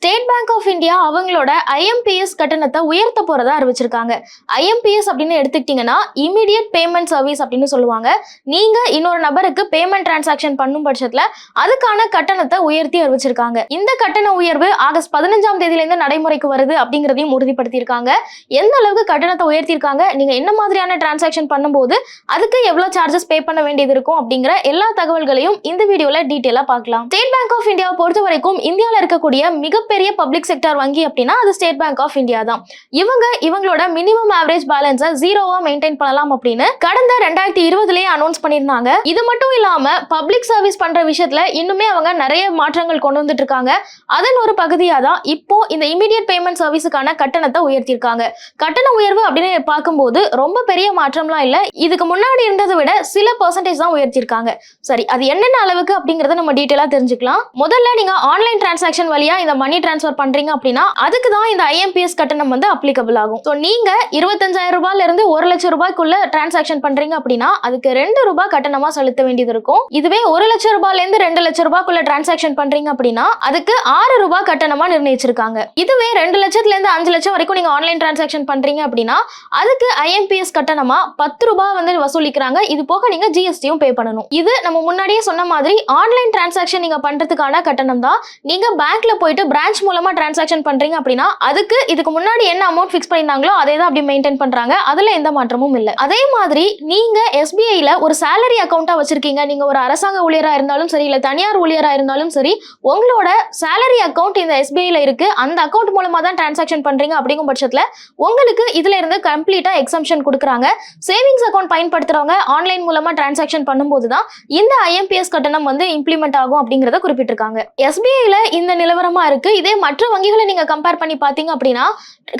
State Bank of India அவங்களோட IMPS கட்டணத்தை உயர்த்த போறதா அறிவிச்சிருக்காங்க. ஐஎம்பிஎஸ் அப்படின்னு எடுத்துக்கிட்டிங்கன்னா இமீடியட் பேமெண்ட் சர்வீஸ் அப்படின்னு சொல்லுவாங்க. நீங்க இன்னொரு நபருக்கு பேமெண்ட் டிரான்சாக்ஷன் பண்ணும் பட்சத்துல அதுக்கான கட்டணத்தை உயர்த்தி அறிவிச்சிருக்காங்க. இந்த கட்டண உயர்வு ஆகஸ்ட் பதினஞ்சாம் தேதியிலேருந்து நடைமுறைக்கு வருது அப்படிங்கிறதையும் உறுதிப்படுத்தியிருக்காங்க. எந்த அளவுக்கு கட்டணத்தை உயர்த்தியிருக்காங்க நீங்க என்ன மாதிரியான டிரான்சாக்ஷன் பண்ணும்போது அதுக்கு எவ்வளவு சார்ஜஸ் பே பண்ண வேண்டியது இருக்கும் அப்படிங்கிற எல்லா தகவல்களையும் இந்த வீடியோல டீட்டெயிலா பார்க்கலாம். ஸ்டேட் பேங்க் ஆஃப் இந்தியாவை பொறுத்த வரைக்கும் இந்தியாவில் இருக்கக்கூடிய மிக மிகப்பெரிய பப்ளிக் செக்டார் வங்கி அப்படின்னா அது ஸ்டேட் பேங்க் ஆஃப் இந்தியா தான். இவங்க இவங்களோட மினிமம் ஆவரேஜ் பேலன்ஸை ஜீரோவா மெயின்டைன் பண்ணலாம் அப்படின்னு கடந்த ரெண்டாயிரத்தி இருபதுலயே அனௌன்ஸ் பண்ணியிருந்தாங்க. இது மட்டும் இல்லாம பப்ளிக் சர்வீஸ் பண்ற விஷயத்துல இன்னுமே அவங்க நிறைய மாற்றங்கள் கொண்டு வந்துட்டு இருக்காங்க. அதன் ஒரு பகுதியா தான் இப்போ இந்த இமீடியட் பேமெண்ட் சர்வீஸுக்கான கட்டணத்தை உயர்த்தியிருக்காங்க. கட்டண உயர்வு அப்படின்னு பார்க்கும்போது ரொம்ப பெரிய மாற்றம்லாம் இல்ல. இதுக்கு முன்னாடி இருந்ததை விட சில பர்சன்டேஜ் தான் உயர்த்தியிருக்காங்க. சரி அது என்னென்ன அளவுக்கு அப்படிங்கறத நம்ம டீட்டெயிலா தெரிஞ்சுக்கலாம். முதல்ல நீங்க ஆன்லைன் டிரான்சாக்ஷன் வழியா இந்த மணி டிரான்ஸ்ஃபர் பண்றீங்க அப்படின்னா அதுக்கு தான் இந்த ஐஎம்பிஎஸ் கட்டணம் வந்து அப்ளிகபிள் ஆகும். ஸோ நீங்க இருபத்தஞ்சாயிரம் ரூபாயில இருந்து ஒரு லட்சம் ரூபாய்க்குள்ள டிரான்சாக்ஷன் பண்றீங்க அப்படின்னா அதுக்கு ரெண்டு ரூபாய் கட்டணமா செலுத்த வேண்டியது இருக்கும். இதுவே ஒரு லட்சம் ரூபாயில இருந்து ரெண்டு லட்சம் ரூபாய்க்குள்ள டிரான்சாக்ஷன் பண்றீங்க அப்படின்னா அதுக்கு ஆறு ரூபாய் கட்டணமா நிர்ணயிச்சிருக்காங்க. இதுவே ரெண்டு லட்சத்துல இருந்து அஞ்சு லட்சம் வரைக்கும் நீங்க ஆன்லைன் டிரான்சாக்ஷன் பண்றீங்க அப்படின்னா அதுக்கு ஐஎம்பிஎஸ் கட்டணமா பத்து ரூபாய் வந்து வசூலிக்கிறாங்க. இது போக நீங்க ஜிஎஸ்டியும் பே பண்ணணும். இது நம்ம முன்னாடியே சொன்ன மாதிரி ஆன்லைன் டிரான்சாக்ஷன் நீங்க பண்றதுக்கான கட்டணம் தான். நீங்க பேங்க்ல போயிட்டு பிரான்ச் மூலமா டிரான்சாக்ஷன் பண்றீங்க அப்படின்னா அதுக்கு இதுக்கு முன்னாடி என்ன அமௌண்ட் ஃபிக்ஸ் பண்ணியிருந்தாங்களோ அதே தான் அப்படி மெயின்டைன் பண்றாங்க. அதுல எந்த மாற்றமும் இல்லை. அதே மாதிரி நீங்க எஸ்பிஐல ஒரு சேலரி அக்கௌண்ட்டாக வச்சிருக்கீங்க. நீங்க ஒரு அரசாங்க ஊழியரா இருந்தாலும் சரி இல்ல தனியார் ஊழியரா இருந்தாலும் சரி உங்களோட சேலரி அக்கௌண்ட் இந்த எஸ்பிஐல இருக்கு. அந்த அக்கௌண்ட் மூலமா தான் டிரான்சாக்ஷன் பண்றீங்க அப்படிங்கும் பட்சத்துல உங்களுக்கு இதுல இருந்து கம்ப்ளீட்டா எக்ஸம்ஷன் கொடுக்குறாங்க. சேவிங்ஸ் அக்கௌண்ட் பயன்படுத்துறவங்க ஆன்லைன் மூலமா டிரான்சாக்ஷன் பண்ணும்போது தான் இந்த ஐஎம்பிஎஸ் கட்டணம் வந்து இம்ப்ளிமெண்ட் ஆகும் அப்படிங்கறத குறிப்பிட்டிருக்காங்க. எஸ்பிஐல இந்த நிலவரமா இருக்கு. இதே மற்ற வங்கிகளை நீங்க கம்பேர் பண்ணி பாத்தீங்க அப்படின்னா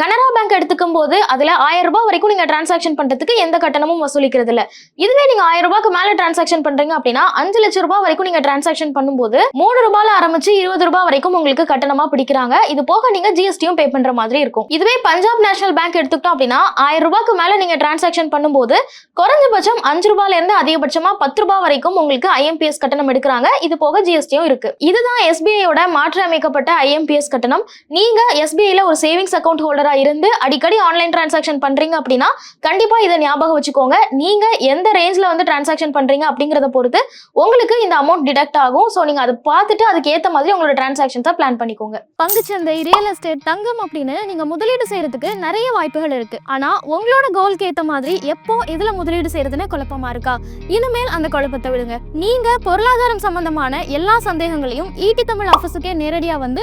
கனரா பேங்க் எடுத்துக்கும் போது அதுல ஆயிரம் ரூபாய் வரைக்கும் நீங்க டிரான்சாக்ஷன் பண்றதுக்கு எந்த கட்டணமும் வசூலிக்கிறது இல்ல. இதுவே நீங்க ஆயிரம் ரூபாய்க்கு மேல டிரான்சாக்ஷன் பண்றீங்க அப்படின்னா அஞ்சு லட்சம் ரூபாய் வரைக்கும் நீங்க டிரான்சாக்ஷன் பண்ணும்போது மூணு ரூபாயில ஆரம்பிச்சு இருபது ரூபாய் வரைக்கும் உங்களுக்கு கட்டணமா பிடிக்கிறாங்க. இது போக நீங்க ஜிஎஸ்டியும் பே பண்ற மாதிரி இருக்கும். இதுவே பஞ்சாப் நேஷனல் பேங்க் எடுத்துக்கிட்டோம் அப்படின்னா ஆயிரம் ரூபாய்க்கு மேல நீங்க டிரான்சாக்ஷன் பண்ணும்போது குறைஞ்சபட்சம் அஞ்சு ரூபாயில இருந்து அதிகபட்சமா பத்து ரூபாய் வரைக்கும் உங்களுக்கு ஐஎம்பிஎஸ் கட்டணம் எடுக்கிறாங்க. இது போக ஜிஎஸ்டியும் இருக்கு. இதுதான் எஸ்பிஐயோட மாற்றி அமைக்கப்பட்ட ஐஎம்பிஎஸ் கட்டணம். நீங்க எஸ்பிஐல ஒரு சேவிங்ஸ் அக்கௌண்ட் ஹோல்டரா இருந்து அடிக்கடி ஆன்லைன் டிரான்சாக்ஷன் பண்றீங்க அப்படின்னா கண்டிப்பா இதை ஞாபகம் வச்சுக்கோங்க. நீங்க எந்த ரேஞ்ச்ல வந்து டிரான்சாக்ஷன் பண்றீங்க அப்படிங்கறத பொறுத்து உங்களுக்கு இந்த அமௌண்ட் டிடக்ட் ஆகும். ஸோ நீங்க அதை பார்த்துட்டு அதுக்கு ஏத்த மாதிரி உங்களோட டிரான்சாக்ஷன்ஸை பிளான் பண்ணிக்கோங்க. பங்குச்சந்தை ரியல் எஸ்டேட் தங்கம் அப்படின்னு நீங்க முதலீடு செய்யறதுக்கு நிறைய வாய்ப்புகள் இருக்கு. ஆனா உங்களோட கோல்க்கு ஏத்த மாதிரி எப்போ இதுல முதலீடு செய்யறதுன்னு குழப்பமா இருக்கா? இனிமேல் அந்த குழப்பத்தை விடுங்க. நீங்க பொருளாதாரம் சம்பந்தமான எல்லா சந்தேகங்களையும் ஈட்டி தமிழ் ஆஃபீஸுக்கே நேரடியா வந்து